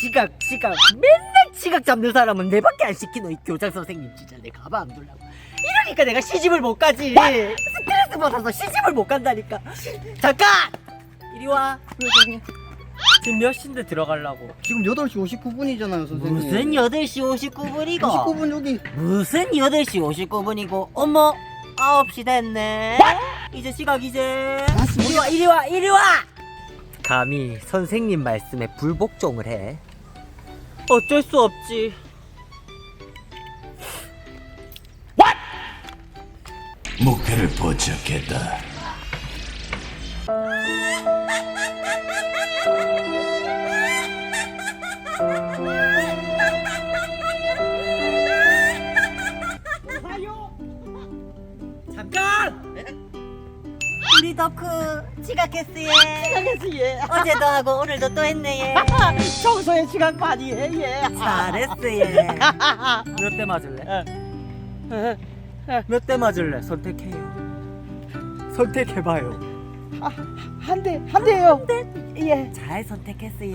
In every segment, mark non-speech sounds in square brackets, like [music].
지각 지각. 맨날 지각 잡는 사람은 내밖에 안 시키노 이 교장 선생님. 진짜 내 가만 안 둘라고. 이러니까 내가 시집을 못 가지. 스트레스 받아서 시집을 못 간다니까. 잠깐! 이리 와. 지금 몇 시인데 들어가려고? 지금 8시 59분이잖아요 선생님. 무슨 8시 59분이고? 59분 여기. 무슨 8시 59분이고? 어머 9시 됐네. 이제 시각 이제. 이리 와 이리 와 이리 와! 감히 선생님 말씀에 불복종을 해 어쩔 수 없지 목표를 포착했다. [laughs] 우리 덕후 지각했어요. 시간에서 예. 어제도 하고 오늘도 또 했네 청소에 시간 많이 해 예. 잘했어요. [laughs] 몇대 맞을래? 몇 대 맞을래? 선택해요. 선택해봐요. 한 대, 한 대요. 예. 잘 선택했어요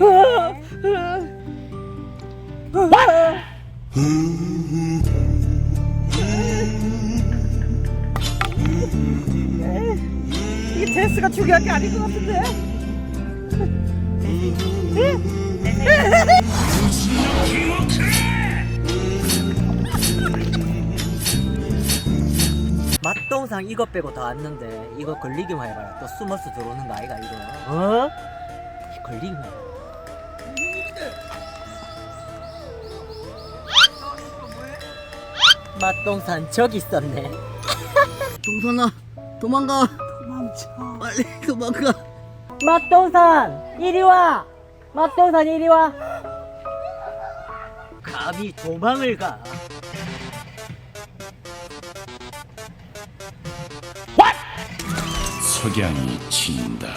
이게 테스트가 중요한 게 아닌 것 같은데. 맛동상 이것 빼고 다 왔는데 이거 걸리기만 해봐라. 또 숨어서 들어오는 거 아이가 이거. 어? 걸리기만 해봐. 맛동산 저기 있었네. 동선아 도망가 빨리 도망가. [laughs] 맛동산 이리 와. 맛동산 이리 와. 감히 도망을 가. 석양이 친다.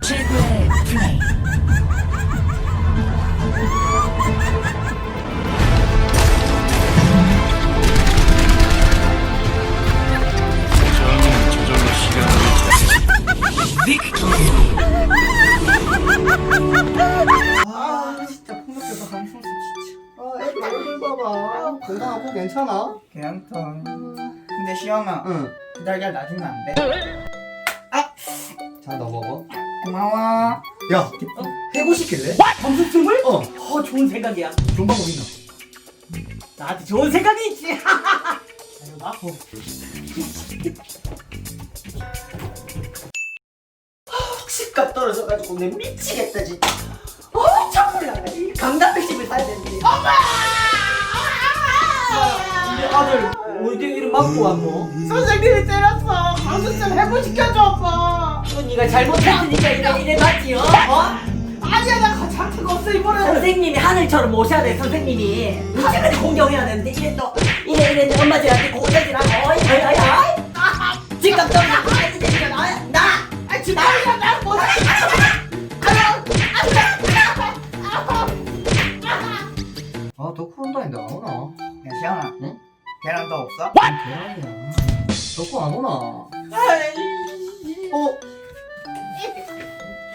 최고의 플레이. 시영아 응 기다려 놔주면 안 돼? 자 너 먹어 고마워 야 해고 시킬래? 검수증을? 어 어 좋은 생각이야 좋은 방법 있나? 나한테 좋은 생각이 있지 봐 [laughs] 식값 떨어져가지고 내 미치겠다 진짜. 엄청 올라가지. 강남백집을 사야 되는데. 엄마! 우리 아들 이름 맞고 왔노? 선생님이 때렸어. 강수쌤 해고시켜줘 오빠. 또 네가 잘못했으니까 이래 이래 맞지요? 어? 아니야 나 자체가 없어 이번에. 선생님이 하늘처럼 모셔야 돼 선생님이 하늘까지 공경해야 되는데 이래 또 이래 이래 엄마들한테 고자지라고 어이 어이 어이 어이 떨어지고 아이 되니까 나아 지금 나야 더 없어? 계란이야 덕후 안 오나? 어?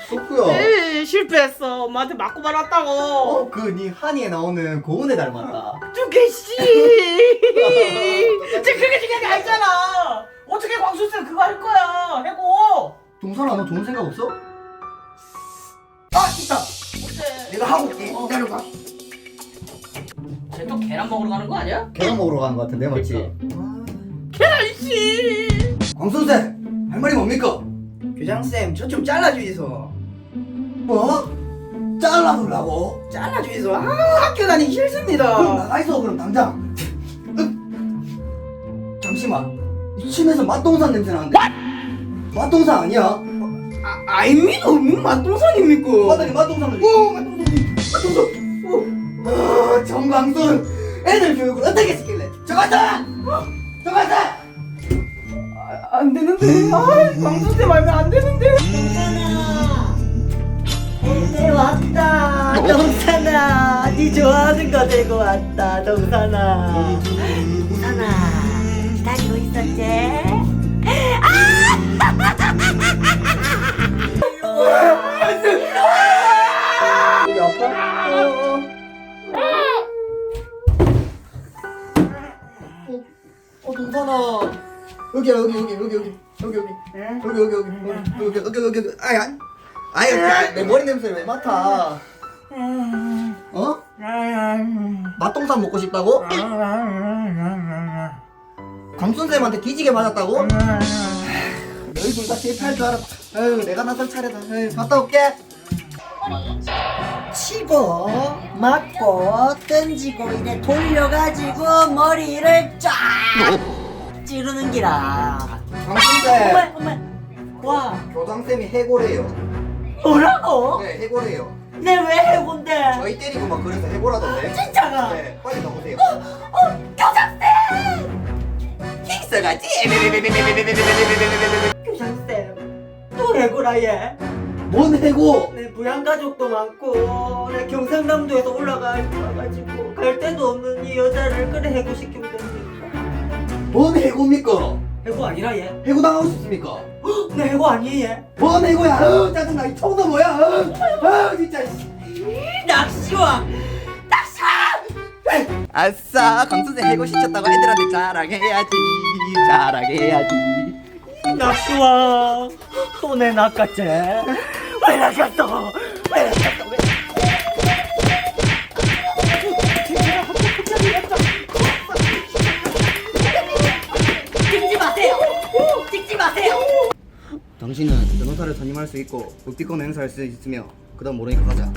덕후야 에이, 실패했어. 엄마한테 맞고 말았다고. 어? 그 니 한이에 나오는 고은에 닮았다 두개 씨. 쟤 그게 중요한 게 아니잖아. 어떻게 광수 쌤 그거 할 거야? 해고. 동선아 너 좋은 생각 없어? 아 있다 어때? 내가 하고 올게 기다려봐 쟤 또 계란 먹으러 가는 거 아니야? 계란 먹으러 가는 거 같은데 맞지? 씨. 광선생 할 말이 뭡니까? 교장쌤 저 좀 잘라주이소 뭐? 잘라달라고? 잘라주이소 아 학교 다니기 싫습니다. 그럼 나가 있어 그럼 당장. 잠시만. 이 침에서 맛동산 냄새 나는데. 맛동산 아니야? 아, 아닙니다. 뭔 맛동산입니까? 맞다니 맛동산 오 맛동산. 맛동산 오 아, 정광순 애들 교육을 어떻게 시킬래? 저거다! 저거다! 아, 안 되는데 아 광수쌤 알면 안 되는데 동산아 내 왔다 동산아 네 좋아하는 거 들고 왔다 동산아 동산아 기다리고 있었지? 아! [laughs] 여기 여기 여기 여기 여기 여기 여기 여기 여기 여기 여기 여기 여기 여기 아야 아야 내 머리 냄새 왜 맡아 어? 맛동산 먹고 싶다고? 강순쌤한테 뒤지게 맞았다고? 너희 둘다 실패할 줄 알았다 아유 내가 나설 차례다 아유 갔다 올게 치고 맞고 던지고 이래 돌려가지고 머리를 쫙 찌르는 기라 강순쌤 어머 어머 와 교장쌤이 해고래요 뭐라고? 네 해고래요 내 왜 해군데? 저희 때리고 막 그래서 해고라던데 진짜가? 네 빨리 나오세요 어 교장쌤! 킹스가지 교장쌤 또 해고라 얘? 뭔 해고 내 부양가족도 많고 내 경상남도에서 올라가가지고 갈 데도 없는 이 여자를 그래 해고시키면 됩니까? 뭔 해고입니까? 해고 아니라 얘? 해고 당하고 싶습니까? 내 해고 아니에요 얘? 뭔 해고야? 아우 짜증나. 이 청도 뭐야? 아우, 아우 진짜. 낚시와. 낚시와 아싸 강선생 해고 시켰다고 애들한테 자랑해야지. 자랑해야지. 낚시와. 또내 낚았지 왜 낚았어 변호사를 선임할 수 있고 묵비권 행사할 수 있으며 그 다음 모르니까 가자 [laughs]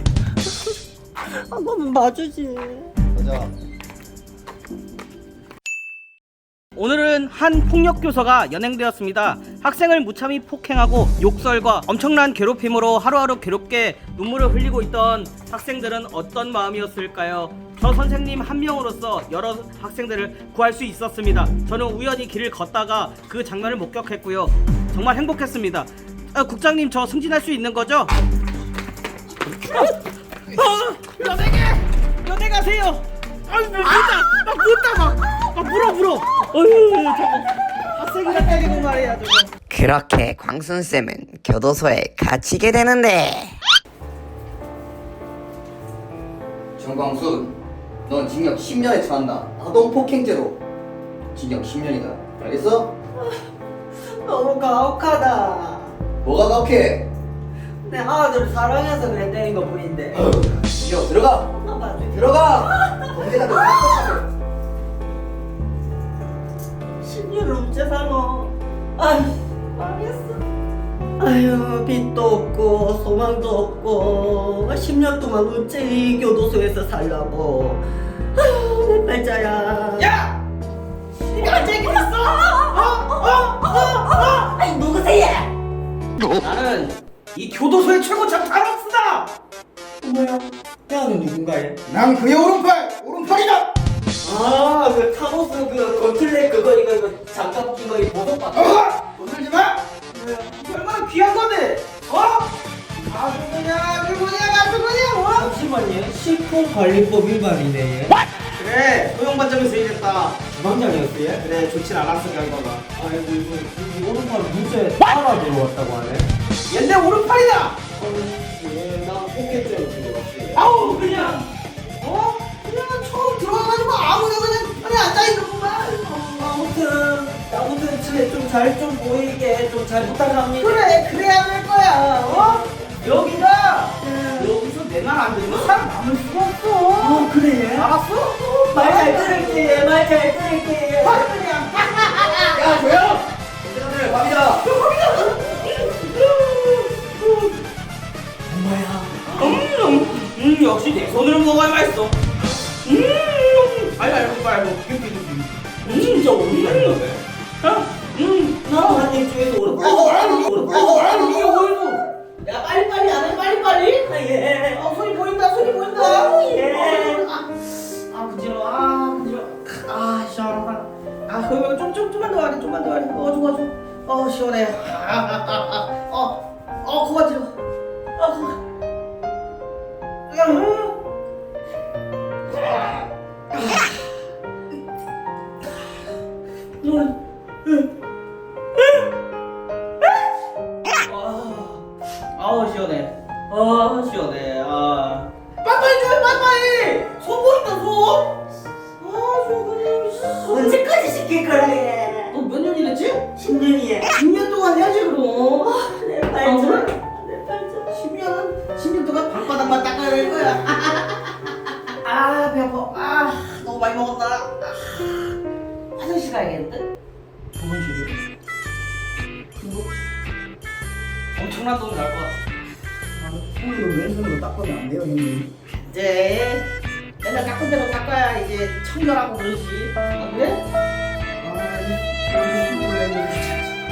한 번만 봐주지 가자 오늘은 한 폭력 교사가 연행되었습니다. 학생을 무참히 폭행하고 욕설과 엄청난 괴롭힘으로 하루하루 괴롭게 눈물을 흘리고 있던 학생들은 어떤 마음이었을까요? 저 선생님 한 명으로서 여러 학생들을 구할 수 있었습니다. 저는 우연히 길을 걷다가 그 장면을 목격했고요. 정말 행복했습니다. 아, 국장님 저 승진할 수 있는 거죠? 어, 연예계! 연예 가세요! 아유, 뭐, 문다! 막! 막 물어, 물어! 어휴, 저거. 학생이라 때리고 말이야, 저거. 그렇게 광순쌤은 교도소에 갇히게 되는데 정광순 넌 징역 10년에 처한다 아동 폭행죄로 징역 10년이다 알겠어? 너무 가혹하다 뭐가 가혹해 내 아들 사랑해서 때린 것 뿐인데 여 들어가 엄마 봐줘 들어가 동생한테 다 10년을 어째 사노 아휴 망했어 아휴 빚도 없고 소망도 없고 10년 동안 어째 이 교도소에서 살라고 아휴 내 팔자야 야! 네가 언제 그랬어? 어? 어? 어? 어? 아니 누구세요? 나는 이 교도소의 최고 장타로스다! 뭐야? 태아는 누군가요? 난 그의 오른팔 오른팔이다 아, 그 타노스 그 건틀렛 그거 이거 이거 장갑 끼고 이 보석 받 어? 건들지 마 얼마나 귀한 건데! 어? 아주 그냥, 아주 그냥, 아주 그냥, 어? 잠시만요. 식품관리법 위반이네. 얘. 그래, 소형반장에서 일했다. 주방장이었어요? 그래, 좋진 않았어, 결과가. 아이고 이거 이 오른팔 문제 따라 들어왔다고 하네. 얘내 오른팔이다! 예, 나 포켓죄로 들어왔어요. 아우, 그냥, 어? 그냥 처음 들어와가지고 아무나 그냥 편에 앉아있는구만. 아무튼 아무튼 좀 잘 좀 보이게 좀 잘 부탁합니다. 그래, 역시 내 손으로 먹어야 맛있어. 음, 아니, 말고, 이렇게. 음, 진짜 오른팔이다 왜? 음, 나도. 어, 아니, 오른팔. 어, 아니, 이게 어디서? 야 빨리 빨리 안 해. 빨리 빨리. 아, 예. 어, 손이 보인다, 손이 보인다. 아, 예. 아, 아, 부지러워, 아, 부지러워. 아, 시원하다. 아, 그거 좀, 좀, 좀만 더 하래, 좀만 더 하래. 어, 좋아, 좋아. 어, 시원해. 아, 아, 아, 아. 어, 어, 그거 지러 어, 그거. 음. 아, 아우 시원해. 아 시원해. 아. 빠빠이 줘, 빠빠이. 손 보인다 손. 아 저거. 언제까지 시킬 거래? 너몇 년 일했지? 10년? 10년이야 10년 동안 해야지 그럼 내 아, 팔자 그래? 내 팔자 10년 10년 동안 방바닥만 닦아야 될 거야 [laughs] 아배 아파 아 너무 많이 먹었다 아, 화장실 가야겠는데? 화장실이요? 엄청난 돈이 날것 같아. 손으로 왼손으로 닦으면 안 돼요 형님? 이제 맨날 깎은 대로 깎아야 이제 청결하고 그러지. 아 그래?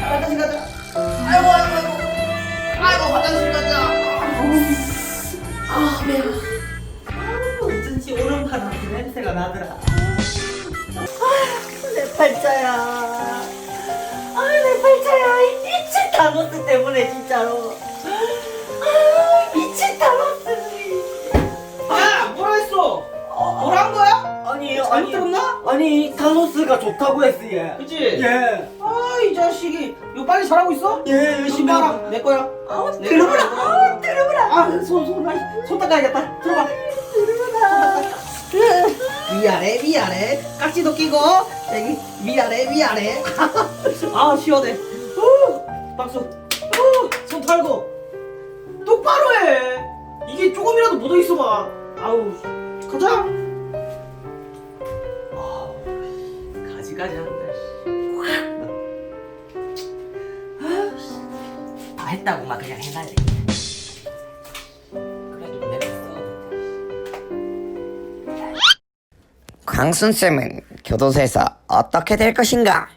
아, 화장실 가자 아 냄새가 나더라. 아, 내 팔자야. 아내 팔자야. 이 미친 타노스 때문에 진짜로. 아 미친 타노스 야, 뭐라 했어? 뭐라 한 거야? 아니 잘못 아니 들었나? 아니 타노스가 좋다고 했어 얘 그치? 예. 아, 이 자식이. 이거 빨리 잘하고 있어? 예, 열심히. 하고. 내 거야. 아, 내 들어보라. 거야. 아, 들어보라. 아, 손, 손, 손, 손 닦아야겠다. 들어봐. 들어보라. 위아래 위아래 깍지도 끼고 여기 위아래 위아래 [laughs] 아 시원해 후, 박수 후, 손 털고. 이게 조금이라도 묻어 있어봐. 아우, 가자. 가지가지 한다. 씨. 다 했다고 막 그냥 해놔야 돼. 그래 좀 내렸어. 광순쌤은 교도소에서 어떻게 될 것인가?